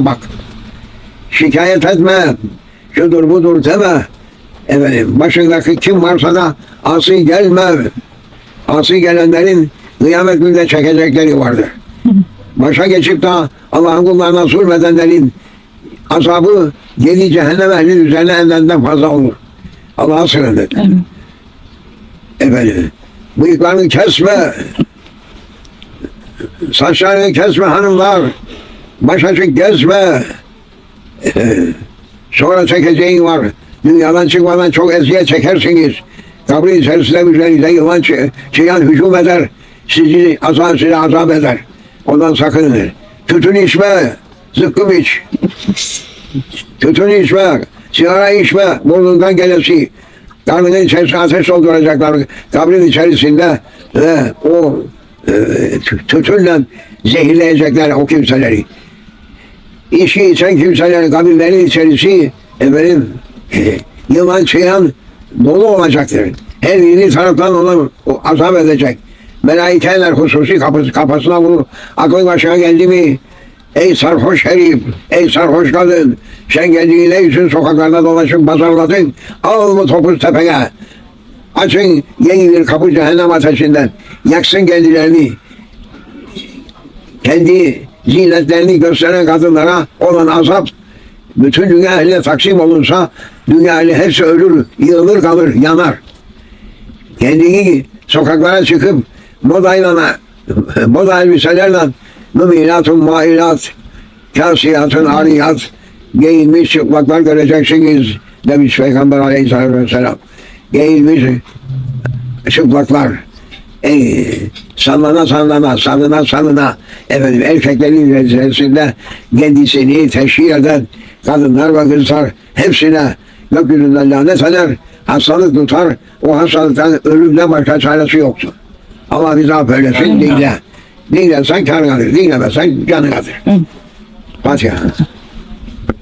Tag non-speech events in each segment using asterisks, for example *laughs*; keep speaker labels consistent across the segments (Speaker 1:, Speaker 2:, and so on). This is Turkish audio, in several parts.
Speaker 1: işe bak. Şikayet etme. Şudur budur deme. Efendim başındaki kim varsa da asi gelme. Asi gelenlerin kıyamet günde çekecekleri vardır. Başa geçip de Allah'ın kullarına zulmedenlerin azabı geri cehennem ehlinin üzerine endenden fazla olur. Allah'a sığınır. Efendim, bıyıklarını kesme. Saçlarını kesme hanımlar. Baş açık gezme. Ee, Sonra çekeceğin var. Dünyadan çıkmadan çok eziyet çekersiniz. Kabrin içerisinde üzerinize yılan çı- çıyan hücum eder. Sizi azap, sizi azap eder. Ondan sakının. Tütün içme. Zıkkım iç. Tütün içme. Sigara içme. Burnundan gelesi. Karnının içerisine ateş dolduracaklar. Kabrin içerisinde ve o e, tü- tütünle zehirleyecekler o kimseleri. İçki içen kimselerin kabirlerin içerisi efendim e, yılan çıyan dolu olacaktır. Her yeni taraftan onu o azap edecek. Melaikeler hususi kapısı, kafasına vurur. Aklın başına geldi mi? Ey sarhoş herif, ey sarhoş kadın, sen geldiğin ne için sokaklarda dolaşıp pazarladın? Al mı topuz tepene? Açın yeni bir kapı cehennem ateşinden. Yaksın kendilerini. Kendi zinetlerini gösteren kadınlara olan azap bütün dünya ehline taksim olunsa dünya ehli hepsi ölür, yığılır kalır, yanar. Kendini sokaklara çıkıp modayla, *laughs* moda elbiselerle müminatun mailat, kasiyatun ariyat, giyinmiş çıplaklar göreceksiniz demiş Peygamber aleyhisselatü vesselam. Giyinmiş çıplaklar. E, sallana sallana, salına salına efendim erkeklerin içerisinde kendisini teşhir eden kadınlar ve kızlar hepsine gökyüzünden lanet eder, hastalık tutar, o hastalıktan ölümden başka çaresi yoktur. Allah bizi affeylesin, dinle. Dinlersen kar kalır, dinlemezsen canı kalır. Fatiha.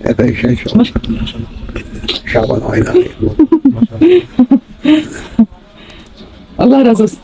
Speaker 1: Epey şey çok. Şaban ayları. *laughs*
Speaker 2: Allah razı olsun.